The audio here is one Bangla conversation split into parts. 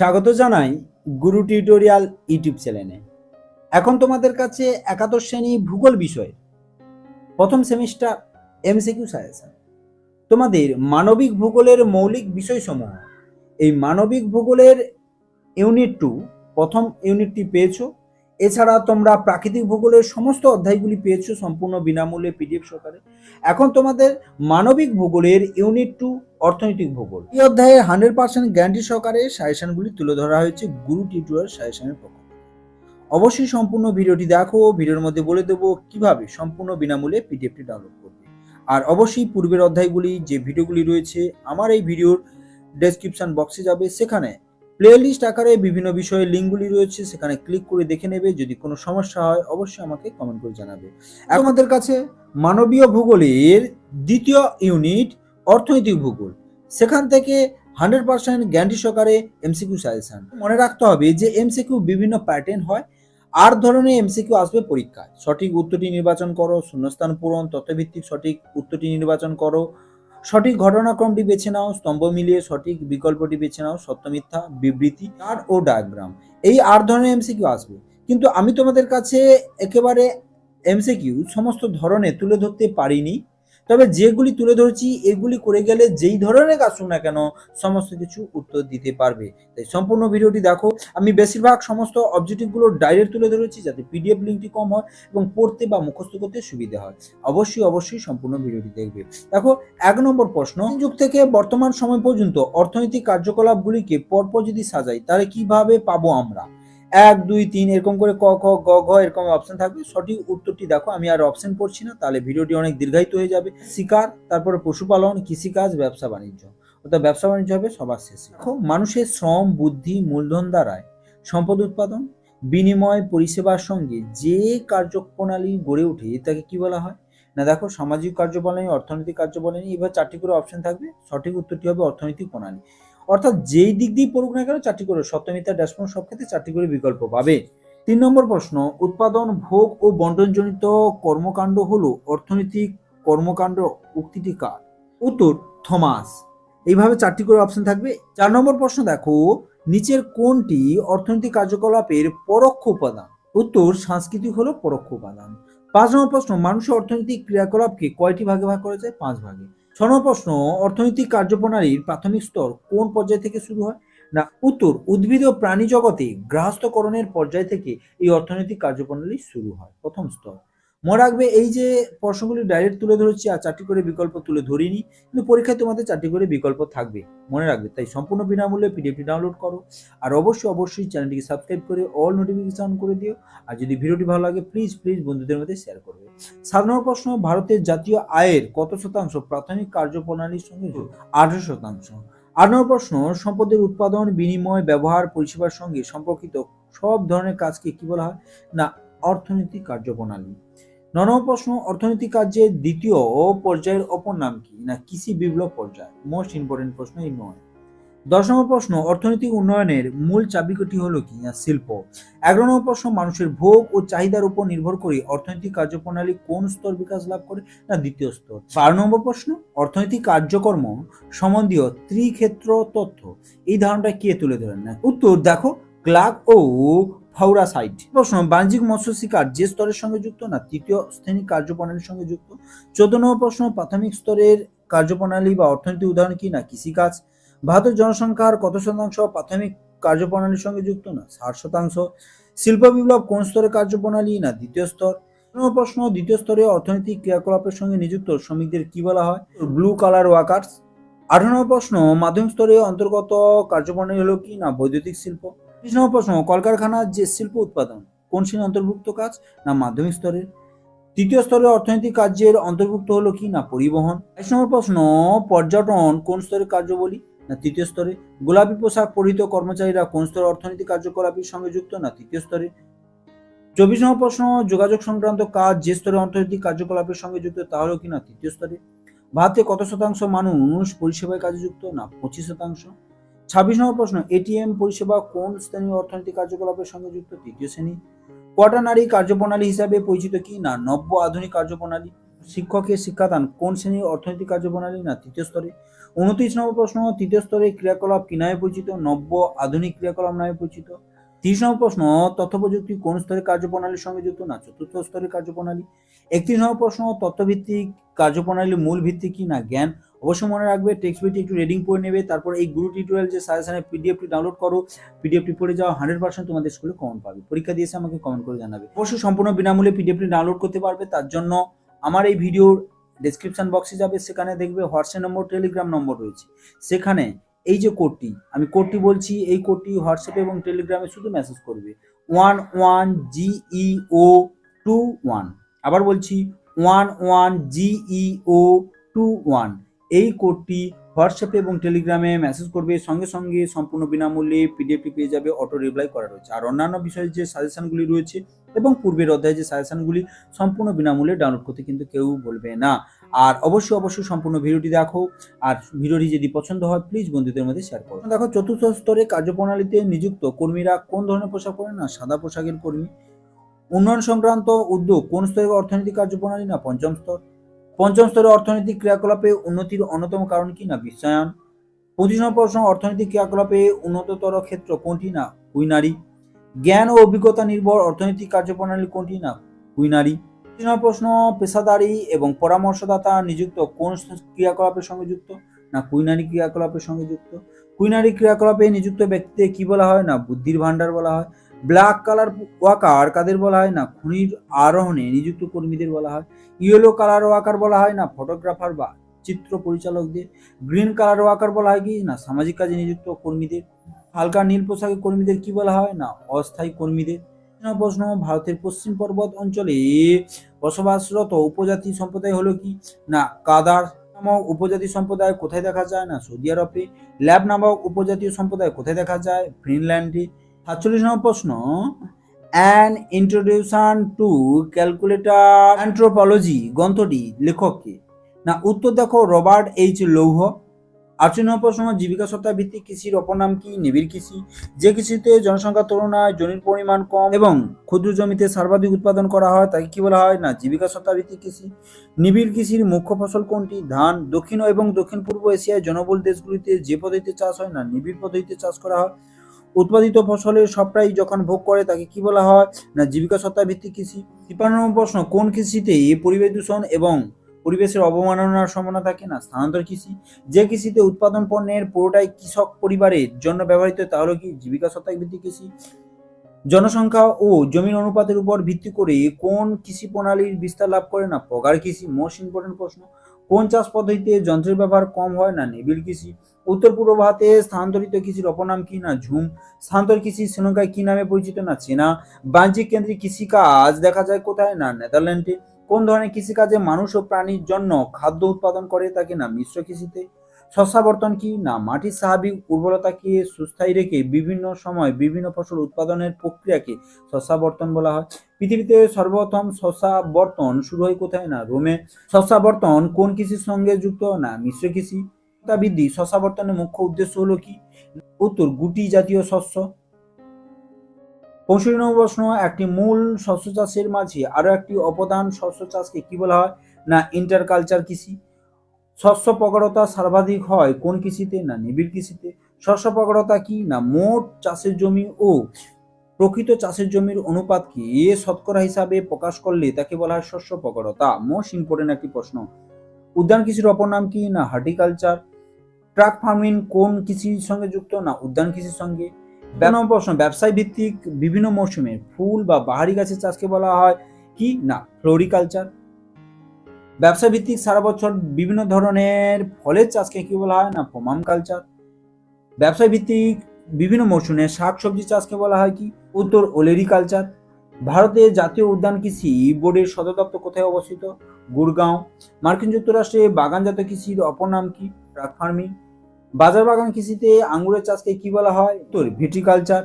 স্বাগত জানাই গুরু টিউটোরিয়াল ইউটিউব চ্যানেলে। এখন তোমাদের কাছে একাদশ শ্রেণি ভূগোল বিষয়ে, প্রথম সেমিস্টার এমসিকিউ সাজেশন। তোমাদের মানবিক ভূগোলের মৌলিক বিষয়সমূহ, এই মানবিক ভূগোলের ইউনিট টু, প্রথম ইউনিটটি পেয়েছ এছাড়া তোমরা প্রাকৃতিক ভূগোলের সমস্ত অধ্যায়গুলি পেয়েছ সম্পূর্ণ বিনামূল্যে পিডিএফ সহকারে। এখন তোমাদের মানবিক ভূগোলের ইউনিট টু অর্থনৈতিক ভূগোল। এই অধ্যায়ে হান্ড্রেড পার্সেন্ট গ্যারান্টি সহকারে সাজেশনগুলি তুলে ধরা হয়েছে গুরু টিউটোরিয়াল সাজেশনের পক্ষ অবশ্যই সম্পূর্ণ ভিডিওটি দেখো, ভিডিওর মধ্যে বলে দেবো কীভাবে সম্পূর্ণ বিনামূল্যে পিডিএফটি ডাউনলোড করবে। আর অবশ্যই পূর্বের অধ্যায়গুলি, যে ভিডিওগুলি রয়েছে, আমার এই ভিডিওর ডেসক্রিপশন বক্সে যাবে। সেখানে প্লেলিস্ট আকারে বিভিন্ন বিষয়ের লিঙ্কগুলি রয়েছে, সেখানে ক্লিক করে দেখে নেবে। যদি কোনো সমস্যা হয়, অবশ্যই আমাকে কমেন্ট করে জানাবে। আমাদের কাছে মানবীয় ভূগোলের দ্বিতীয় ইউনিট অর্থনৈতিক ভূগোল। সেখান থেকে হান্ড্রেড পার্সেন্ট গ্যারান্টি সহকারে এমসিকিউ সাজেশন মনে রাখতে হবে যে এমসিকিউ বিভিন্ন প্যাটার্ন হয়। আর ধরনের এমসিকিউ আসবে পরীক্ষায়। সঠিক উত্তরটি নির্বাচন করো, শূন্যস্থান পূরণ, তথ্যভিত্তিক সঠিক উত্তরটি নির্বাচন করো। সঠিক ঘটনাক্রমটি বেছে নাও, স্তম্ভ মিলিয়ে সঠিক বিকল্পটি বেছে নাও, সত্য, মিথ্যা, বিবৃতি আর ও ডায়াগ্রাম। এই আট ধরনের এমসিকিউ আসবে। কিন্তু আমি তোমাদের কাছে একেবারে এমসিকিউ সমস্ত ধরনের তুলে ধরতে পারিনি। তবে যেগুলি তুলে ধরেছি, এগুলি করে গেলে যেই ধরনের কাজ না কেন, সমস্ত কিছু উত্তর দিতে পারবে। তাই সম্পূর্ণ ভিডিওটি দেখো। আমি বেশিরভাগ সমস্ত অবজেক্টিভগুলো ডাইরেক্ট তুলে ধরেছি যাতে পিডিএফ লিঙ্কটি কম হয় এবং পড়তে বা মুখস্থ করতে সুবিধা হয়। অবশ্যই অবশ্যই সম্পূর্ণ ভিডিওটি দেখবে। দেখো, এক নম্বর প্রশ্ন। যুগ থেকে বর্তমান সময় পর্যন্ত অর্থনৈতিক কার্যকলাপগুলিকে পরপর যদি সাজাই, তাহলে কীভাবে পাবো আমরা? এক, দুই, তিন, এরকম করে ক, খ, গ, ঘ এরকম অপশন থাকবে। সঠিক উত্তরটি দেখো, আমি আর অপশন পড়ছি না, তাহলে ভিডিওটি অনেক দীর্ঘায়িত হয়ে যাবে। শিকার, তারপরে পশুপালন, কৃষিকাজ, ব্যবসা বাণিজ্য। অর্থাৎ ব্যবসা বাণিজ্য হবে সবার শেষে। দেখো, মানুষের শ্রম, বুদ্ধি মূলধন দ্বারায় সম্পদ উৎপাদন, বিনিময়, পরিষেবার সঙ্গে যে কার্যপ্রণালী গড়ে ওঠে তাকে কি বলা হয়? না, দেখো, সামাজিক কার্যপ্রণালী, অর্থনৈতিক কার্যপ্রণালী, এবার চারটি করে অপশন থাকবে। সঠিক উত্তরটি হবে অর্থনৈতিক প্রণালী। অর্থাৎ যেই দিক দিয়ে পড়ুক না কেন, চারটি করে সপ্তমিতার ড্যাশবোর্ড, সব ক্ষেত্রে চারটি করে বিকল্প পাবে। তিন নম্বর প্রশ্ন, উৎপাদন, ভোগ ও বন্টনজনিত কর্মকাণ্ড হলো অর্থনৈতিক কর্মকাণ্ড, উক্তিটি কার? উত্তর, থমাস। এইভাবে চারটি করে অপশন থাকবে। চার নম্বর প্রশ্ন দেখো, নিচের কোনটি অর্থনৈতিক কার্যকলাপের পরোক্ষ উপাদান? উত্তর, সাংস্কৃতিক হলো পরোক্ষ উপাদান। পাঁচ নম্বর প্রশ্ন, মানুষের অর্থনৈতিক ক্রিয়াকলাপকে কয়টি ভাগে ভাগ করা যায়? পাঁচ ভাগে। ছ নম্বর প্রশ্ন অর্থনৈতিক কার্যপ্রণালীর প্রাথমিক স্তর কোন পর্যায় থেকে শুরু হয়? না, উত্তর, উদ্ভিদ ও প্রাণী জগতে গৃহস্থকরণের পর্যায় থেকে এই অর্থনৈতিক কার্যপ্রণালী শুরু হয়। প্রথম স্তর। মনে রাখবে, এই যে প্রশ্নগুলি ডাইরেক্ট তুলে ধরেছি আর চারটি করে বিকল্প তুলে ধরিনি, কিন্তু পরীক্ষায় তোমাদের চারটি করে বিকল্প থাকবে, মনে রাখবে। তাই সম্পূর্ণ বিনামূল্যে পিডিএফটি ডাউনলোড করো আর অবশ্যই অবশ্যই চ্যানেলটিকে সাবস্ক্রাইব করে অল নোটিফিকেশন করে দিও। আর যদি ভিডিওটি ভালো লাগে প্লিজ প্লিজ বন্ধুদের মধ্যে শেয়ার করবে। নম্বর প্রশ্ন, ভারতের জাতীয় আয়ের কত শতাংশ? প্রাথমিক কার্যপ্রণালীর সঙ্গে আঠারো শতাংশ। আট নম্বর প্রশ্ন, সম্পদের উৎপাদন, বিনিময়, ব্যবহার, পরিষেবার সঙ্গে সম্পর্কিত সব ধরনের কাজকে কি বলা হয়? না, অর্থনৈতিক কার্যপ্রণালী। ন নম্বর প্রশ্ন, অর্থনৈতিক কার্যের দ্বিতীয় পর্যায়ের অপর নাম কি? না, কৃষি বিপ্লব পর্যায়। মোস্ট ইম্পর্টেন্ট প্রশ্ন এই নয়। দশ নম্বর প্রশ্ন, অর্থনৈতিক উন্নয়নের মূল চাবিকাঠি হলো কি? না, শিল্প। এগারো নম্বর প্রশ্ন, মানুষের ভোগ ও চাহিদার উপর নির্ভর করে অর্থনৈতিক কার্যপ্রণালী কোন স্তর বিকাশ লাভ করে? না, দ্বিতীয় স্তর। বারো নম্বর প্রশ্ন, অর্থনৈতিক কার্যকর্ম সম্বন্ধীয় ত্রিক্ষেত্র তথ্য। এই ধারণাটা কে তুলে ধরেন? না, উত্তর দেখো, ক্লার্ক ও ফাউরা সাইট। প্রশ্ন, বাণিজ্যিক মৎস্য শিকার যে স্তরের সঙ্গে যুক্ত না তৃতীয় শ্রেণি কার্যপ্রণালীর সঙ্গে যুক্ত? চোদ্দ নম্বর প্রশ্ন, প্রাথমিক স্তরের কার্যপ্রণালী বা অর্থনৈতিক উদাহরণ কি না? কৃষিকাজ। ভারতের জনসংখ্যার কত শতাংশ প্রাথমিক কার্যপ্রণালীর সঙ্গে যুক্ত না? ষাট শতাংশ। শিল্প বিপ্লব কোন স্তরের কার্যপ্রণালী না দ্বিতীয় স্তর? প্রশ্ন, দ্বিতীয় স্তরে অর্থনৈতিক ক্রিয়াকলাপের সঙ্গে নিযুক্ত শ্রমিকদের কি বলা হয়? ব্লু কালার ওয়ার্কার্স আঠারো প্রশ্ন, মাধ্যমিক স্তরে অন্তর্গত কার্যপ্রণালী হলো কি না? বৈদ্যুতিক শিল্প। বিশ নম্বর প্রশ্ন, কলকারখানার যে শিল্প উৎপাদন, কোন শ্রেণি অন্তর্ভুক্ত কাজ? না মাধ্যমিক স্তরের। তৃতীয় স্তরে অর্থনৈতিক কার্যের অন্তর্ভুক্ত হলো কি? না পরিবহন। বাইশ নম্বর প্রশ্ন, পর্যটন কোন স্তরের কার্য বলি না তৃতীয় স্তরে। গোলাপি পোশাক পরিহিত কর্মচারীরা কোন স্তরে অর্থনৈতিক কার্যকলাপের সঙ্গে যুক্ত? না তৃতীয় স্তরে। চব্বিশ নম্বর প্রশ্ন, যোগাযোগ সংক্রান্ত কাজ যে স্তরে অর্থনৈতিক কার্যকলাপের সঙ্গে যুক্ত, তা হলো কি? না তৃতীয় স্তরে। ভারতে কত শতাংশ মানুষ পরিষেবায় কাজে যুক্ত? না পঁচিশ শতাংশ। ছাব্বিশ নম্বর প্রশ্ন এটিএম পরিষেবা কোন শ্রেণির অর্থনৈতিক কার্যকলাপের সঙ্গে যুক্ত? তৃতীয় শ্রেণি। কোয়াটার নারী কার্যপ্রণালী হিসাবে পরিচিত কি? না, নব্য আধুনিক কার্যপ্রণালী। শিক্ষকের শিক্ষাদান, কোন শ্রেণির অর্থনৈতিক কার্যপ্রণালী? না, তৃতীয় স্তরে। উনত্রিশ নম্বর প্রশ্ন, তৃতীয় স্তরে ক্রিয়াকলাপ কি নামে পরিচিত? নব্য আধুনিক ক্রিয়াকলাপ নামে পরিচিত। তিরিশ নম্বর প্রশ্ন, তথ্য প্রযুক্তি কোন স্তরের কার্যপ্রণালীর সঙ্গে যুক্ত? না, চতুর্থ স্তরের কার্যপ্রণালী। একত্রিশ নম্বর প্রশ্ন, তথ্যভিত্তিক কার্যপ্রণালীর মূল ভিত্তি কি? না, জ্ঞান। অবশ্যই মনে রাখবে টেক্সট বইটি একটু রিডিং করে নেবে, তারপর এই গুরু টিউটোরিয়াল যে সাজেশনের পিডিএফটি ডাউনলোড করো পিডিএফটি পড়ে যাও হান্ড্রেড পার্সেন্ট তোমাদের স্কুলে কমেন্ট পাবে। পরীক্ষা দিয়েছে, আমাকে কমেন্ট করে জানাবে। অবশ্যই সম্পূর্ণ বিনামূল্যে পিডিএফটি ডাউনলোড করতে পারবে, তার জন্য আমার এই ভিডিওর ডেসক্রিপশন বক্সে যাবে, সেখানে দেখবে হোয়াটসঅ্যাপ নম্বর টেলিগ্রাম নম্বর রয়েছে। সেখানে এই যে কোডটি আমি কোডটি বলছি, এই কোডটি হোয়াটসঅ্যাপে এবং টেলিগ্রামে শুধু মেসেজ করবে। One one GE O two one আবার বলছি one one GE O two one এই কোডটি হোয়াটসঅ্যাপে এবং টেলিগ্রামে মেসেজ করবে। সঙ্গে সঙ্গে সম্পূর্ণ বিনামূল্যে পিডিএফটি পেয়ে যাবে অটো রিপ্লাই করা রয়েছে। আর অন্যান্য বিষয়ের যে সাজেশনগুলি রয়েছে এবং পূর্বের অধ্যায়ে যে সাজেশনগুলি সম্পূর্ণ বিনামূল্যে ডাউনলোড করতে কিন্তু কেউ বলবে না। আর অবশ্যই অবশ্যই সম্পূর্ণ ভিডিওটি দেখো। আর ভিডিওটি যদি পছন্দ হয় প্লিজ বন্ধুদের মধ্যে শেয়ার করো। দেখো, চতুর্থ স্তরে কার্যপ্রণালীতে নিযুক্ত কর্মীরা কোন ধরনের পোশাক পরে না, সাদা পোশাকের কর্মী। উন্নয়ন সংক্রান্ত উদ্যোগ কোন স্তরের অর্থনৈতিক কার্যপ্রণালী? না, পঞ্চম স্তর। পঞ্চম স্তরে অর্থনৈতিক ক্রিয়াকলাপে উন্নতির অন্যতম কারণ কি না বিশ্বায়ন? পঁচিশ নম্বর প্রশ্ন, অর্থনৈতিক ক্রিয়াকলাপে উন্নততর ক্ষেত্র কোনটি না? কুইনারি জ্ঞান ও অভিজ্ঞতা নির্ভর অর্থনৈতিক কার্যপ্রণালী কোনটি না? কুইনারি তিন নম্বর প্রশ্ন, পেশাদারি এবং পরামর্শদাতা নিযুক্ত কোন ক্রিয়াকলাপের সঙ্গে যুক্ত না কুইনারি ক্রিয়াকলাপের সঙ্গে যুক্ত? কুইনারি ক্রিয়াকলাপে নিযুক্ত ব্যক্তিকে কি বলা হয় না? বুদ্ধির ভান্ডার বলা হয়। ব্ল্যাক কালার ওয়াকার কাদের বলা হয় না? খনির আরোহণে নিযুক্ত কর্মীদের বলা হয়। ইয়েলো কালার ওয়াকার বলা হয় না? ফটোগ্রাফার বা চিত্র পরিচালকদের। গ্রিন কালার ওয়াকার বলা হয় কি? না, সামাজিক কাজে নিযুক্ত কর্মীদের। হালকা নীল পোশাকে কর্মীদের কি বলা হয়? না, অস্থায়ী কর্মীদের। প্রশ্ন, ভারতের পশ্চিম পর্বত অঞ্চলে বসবাসরত উপজাতি সম্প্রদায় হলো কি? না, কাদার নামক উপজাতি সম্প্রদায় কোথায় দেখা যায়? না, সৌদি আরবে। ল্যাব নামক উপজাতীয় সম্প্রদায় কোথায় দেখা যায়? ফিনল্যান্ডে। সাতচল্লিশ নম্বর প্রশ্ন an introduction to calculator anthropology গ্রন্থটি লেখককে না, উত্তর দেখো, রবার্ট এইচ লৌহ। আটচল্লিশ নম্বর প্রশ্ন, জীবিকা সত্তা ভিত্তিক কৃষির অপর নাম কি? নিবিড় কৃষি। যে কৃষিতে জনসংখ্যার তুলনায় জমির পরিমাণ কম এবং ক্ষুদ্র জমিতে সর্বাধিক উৎপাদন করা হয়, তাকে কি বলা হয়? না, জীবিকা সত্তা ভিত্তিক কৃষি। নিবিড় কৃষির মুখ্য ফসল কোনটি? ধান। দক্ষিণ এবং দক্ষিণ পূর্ব এশিয়ায় জনবহুল দেশগুলিতে যে পদ্ধতিতে চাষ হয়, না, নিবিড় পদ্ধতিতে চাষ করা হয়। উৎপাদিত ফসলের সবটাই যখন ভোগ করে, তাকে কি বলা হয়? না, জীবিকা সত্তা ভিত্তিক কৃষি। তিপ্পান্ন প্রশ্ন, কোন কৃষিতে পরিবেশ দূষণ এবং পরিবেশের অবমাননার সম্ভাবনা থাকে? না, স্থানান্তর কৃষি। যে কৃষিতে উৎপাদন পণ্যের পুরোটাই কৃষক পরিবারের জন্য ব্যবহৃত তা হলো কি জীবিকা সত্তা ভিত্তিক কৃষি? জনসংখ্যা ও জমির অনুপাতের উপর ভিত্তি করে কোন কৃষি প্রণালীর বিস্তার লাভ করে? না, পগার কৃষি মোস্ট ইম্পর্টেন্ট প্রশ্ন। কোন চাষ পদ্ধতিতে যন্ত্রের ব্যবহার কম হয়? না নিবিড় কৃষি। উত্তর পূর্ব ভারতে স্থানান্তরিত কৃষির অপনাম কি না? ঝুম। স্থানান্তর কৃষি শ্রীলঙ্কায় কি নামে পরিচিত না? চেনা। বাণিজ্যিক কেন্দ্রিক কৃষিকাজ দেখা যায় কোথায়? না, নেদারল্যান্ডে। কোন ধরনের কৃষিকাজে মানুষ ও প্রাণীর জন্য খাদ্য উৎপাদন করে তাকে না মিশ্র কৃষিতে? শস্যাবর্তন কি না? মাটির স্বাভাবিক উর্বরতাকে সুস্থায়ী রেখে বিভিন্ন সময় বিভিন্ন ফসল উৎপাদনের প্রক্রিয়াকে শস্যাবর্তন বলা হয়। পৃথিবীতে সর্বপ্রথম শস্যাবর্তন শুরু হয় কোথায়? না, রোমে। শস্যাবর্তন কোন কৃষির সঙ্গে যুক্ত? না, মিশ্র কৃষি। বৃদ্ধি শস্যাবর্তনের মুখ্য উদ্দেশ্য হলো কি? উত্তর, গুটি জাতীয় শস্য। পঁয়ষট্টি নম্বর প্রশ্ন, একটি মূল শস্য চাষের মাঝে আরও একটি অপদান শস্য চাষকে কি বলা হয়? না ইন্টার কালচার কৃষি। শস্য প্রগড়তা সর্বাধিক হয় কোন কৃষিতে? না, নিবিড় কৃষিতে। শস্য প্রগড়তা কি? না, মোট চাষের জমি ও প্রকৃত চাষের জমির অনুপাতকে এ শতকরা হিসাবে প্রকাশ করলে তাকে বলা হয় শস্য প্রগড়তা মোস্ট ইম্পর্টেন্ট একটি প্রশ্ন। উদ্যান কৃষির অপর নাম কি? না, হার্টিকালচার। ট্রাক ফার্মিং কোন কৃষির সঙ্গে যুক্ত না উদ্যান কৃষির সঙ্গে? ব্যাপক প্রশ্ন, ব্যবসায় ভিত্তিক বিভিন্ন মৌসুমে ফুল বা বাহারি গাছের চাষকে বলা হয় কি না ফ্লোরিকালচার? ব্যবসা ভিত্তিক সারা বছর বিভিন্ন ধরনের ফলের চাষকে কি বলা হয় না পমাম কালচার ব্যবসা ভিত্তিক বিভিন্ন মৌসুমে শাক সবজি চাষকে বলা হয় কি উত্তর ওলেরি কালচার ভারতের জাতীয় উদ্যান কৃষি বোর্ডের সদর দপ্তর কোথায় অবস্থিত? গুরগাঁও। মার্কিন যুক্তরাষ্ট্রে বাগানজাত কৃষির অপর নাম কি? Truck farming. বাজার বাগান কৃষিতে আঙ্গুরের চাষকে কি বলা হয়? তোর ভিটিকালচার।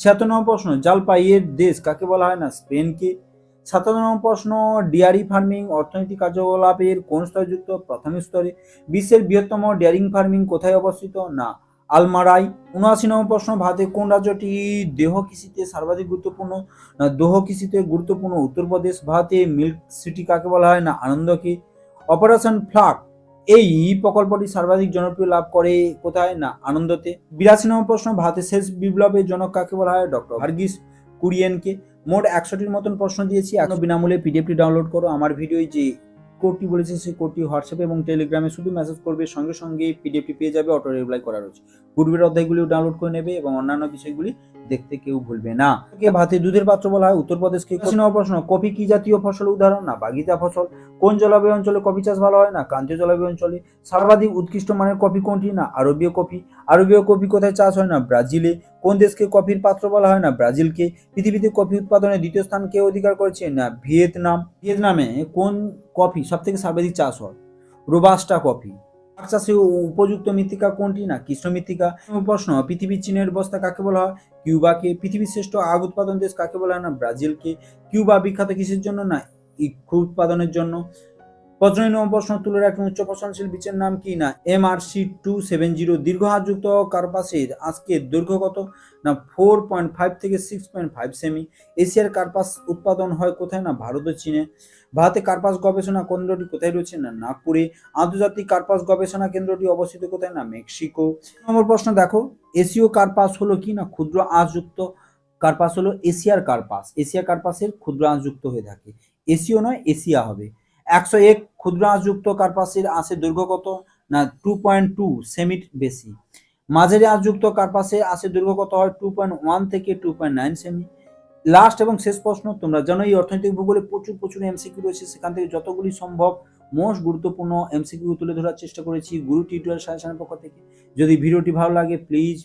ছিয়াত্তর নম্বর প্রশ্ন, জালপাইয়ের দেশ কাকে বলা হয় না? স্পেনকে। সাতান্ন নম্বর প্রশ্ন, ডেয়ারি ফার্মিং অর্থনৈতিক কার্যকলাপের কোন স্তরে যুক্ত? স্তরে। বিশ্বের বৃহত্তম ডেয়ারিং ফার্মিং কোথায় অবস্থিত? না, আলমারাই। উনআশি নম্বর প্রশ্ন, ভারতে কোন রাজ্যটি দেহ কৃষিতে সর্বাধিক গুরুত্বপূর্ণ? না, দোহ কৃষিতে গুরুত্বপূর্ণ? উত্তরপ্রদেশ, ভারতে মিল্ক সিটি কাকে বলা হয়? না, আনন্দকে। অপারেশন ফ্লাগ এই প্রকল্পটি সর্বাধিক জনপ্রিয় লাভ করে কোথায়? না, আনন্দতে। বিরাশি নম্বর প্রশ্ন, ভারতের শেষ বিপ্লবের জনক কাকে বলা হয়? ডক্টর ভার্গিস কুরিয়েনকে। মোট একশোটির মতন প্রশ্ন দিয়েছি। এখন বিনামূল্যে পিডিএফটি ডাউনলোড করো। আমার ভিডিও যে কোডটি বলেছে সেই কোডটি হোয়াটসঅ্যাপে এবং টেলিগ্রামে শুধু মেসেজ করবে, সঙ্গে সঙ্গে পিডিএফটি পেয়ে যাবে অটো রিপ্লাই করা রয়েছে। পূর্বের অধ্যায়গুলিও ডাউনলোড করে নেবে এবং অন্যান্য বিষয়গুলি দেখতে কেউ ভুলবে না। ভাতে দুধের পাত্র বলা হয়, উত্তরপ্রদেশকে প্রশ্ন কফি কি জাতীয় ফসল উদাহরণ? না, বাগিচা ফসল। কোন জলবায়ু অঞ্চলে কফি চাষ ভালো হয়? না, ক্রান্তীয় জলবায়ু অঞ্চলে। সর্বাধিক উৎকৃষ্ট মানের কফি কোনটি? না, আরবীয় কফি আরবীয় কফি কোথায় চাষ হয়? না, ব্রাজিলে। কোন দেশকে কফির পাত্র বলা হয় না? ব্রাজিলকে। পৃথিবীতে কফি উৎপাদনে দ্বিতীয় স্থান কে অধিকার করেছে না, ভিয়েতনাম। ভিয়েতনামে কোন কফি সব থেকে সর্বাধিক চাষ হয়? Robusta coffee. পাট চাষে উপযুক্ত মৃত্তিকা কোনটি? না, কৃষ্ণ মৃত্তিকা। প্রশ্ন পৃথিবীর চীনের বস্তা কাকে বলা হয়? কিউবাকে। পৃথিবীর শ্রেষ্ঠ আগ উৎপাদন দেশ কাকে বলা হয়? না, ব্রাজিলকে। কিউবা বিখ্যাত কিসের জন্য? না, ইক্ষু উৎপাদনের জন্য। পঁচানব্বই নম্বর প্রশ্ন তুলে রাখুন উচ্চ পচনশীল বীজের নাম কি না? M R C two seven zero দীর্ঘ কার্পাসের আজকের দৈর্ঘ্য কত? না ফোর পয়েন্ট ফাইভ থেকে সিক্স পয়েন্ট ফাইভ সেমি এশিয়ার কার্পাস উৎপাদন হয় কোথায়? না, ভারত ও চীনে। ভারতে কার্পাস গবেষণা কেন্দ্রটি কোথায় রয়েছে? না, নাগপুরে। আন্তর্জাতিক কার্পাস গবেষণা কেন্দ্রটি অবস্থিত কোথায়? না, মেক্সিকো। নম্বর প্রশ্ন দেখো। এশীয় কার্পাস হলো কি? না, ক্ষুদ্র আঁশযুক্ত কার্পাস হলো এশিয়ার কার্পাস। এশিয়া কার্পাসের ক্ষুদ্র আঁশযুক্ত হয়ে থাকে। এশীয় নয়, এশিয়া হবে। একশো এক ক্ষুদ্র আঁশযুক্ত কার্পাসের আঁশের দৈর্ঘ্য কত? না টু পয়েন্ট টু সেমিট বেশি। মাঝারি আঁশযুক্ত কার্পাসে আঁশের দৈর্ঘ্য কত হয়? টু পয়েন্ট ওয়ান থেকে টু পয়েন্ট নাইন সেমি। লাস্ট এবং শেষ প্রশ্ন, তোমরা জানো এই অর্থনৈতিক ভূগোলে প্রচুর প্রচুর এমসিকিউ রয়েছে। সেখান থেকে যতগুলি সম্ভব মোস্ট গুরুত্বপূর্ণ এমসিকিউ তুলে ধরার চেষ্টা করেছি গুরু টিউটোরিয়াল সাজেশনের পক্ষ থেকে। যদি ভিডিওটি ভালো লাগে প্লিজ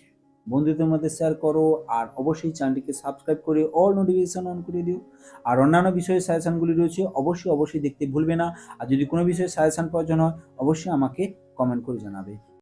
বন্ধুদের মধ্যে শেয়ার করো আর অবশ্যই চ্যানেলটিকে সাবস্ক্রাইব করে অল নোটিফিকেশন অন করে দিও। আর অন্যান্য বিষয়ে সাজেশনগুলি রয়েছে, অবশ্যই অবশ্যই দেখতে ভুলবে না। আর যদি কোনো বিষয়ে সাজেশন প্রয়োজন হয়, অবশ্যই আমাকে কমেন্ট করে জানাবে।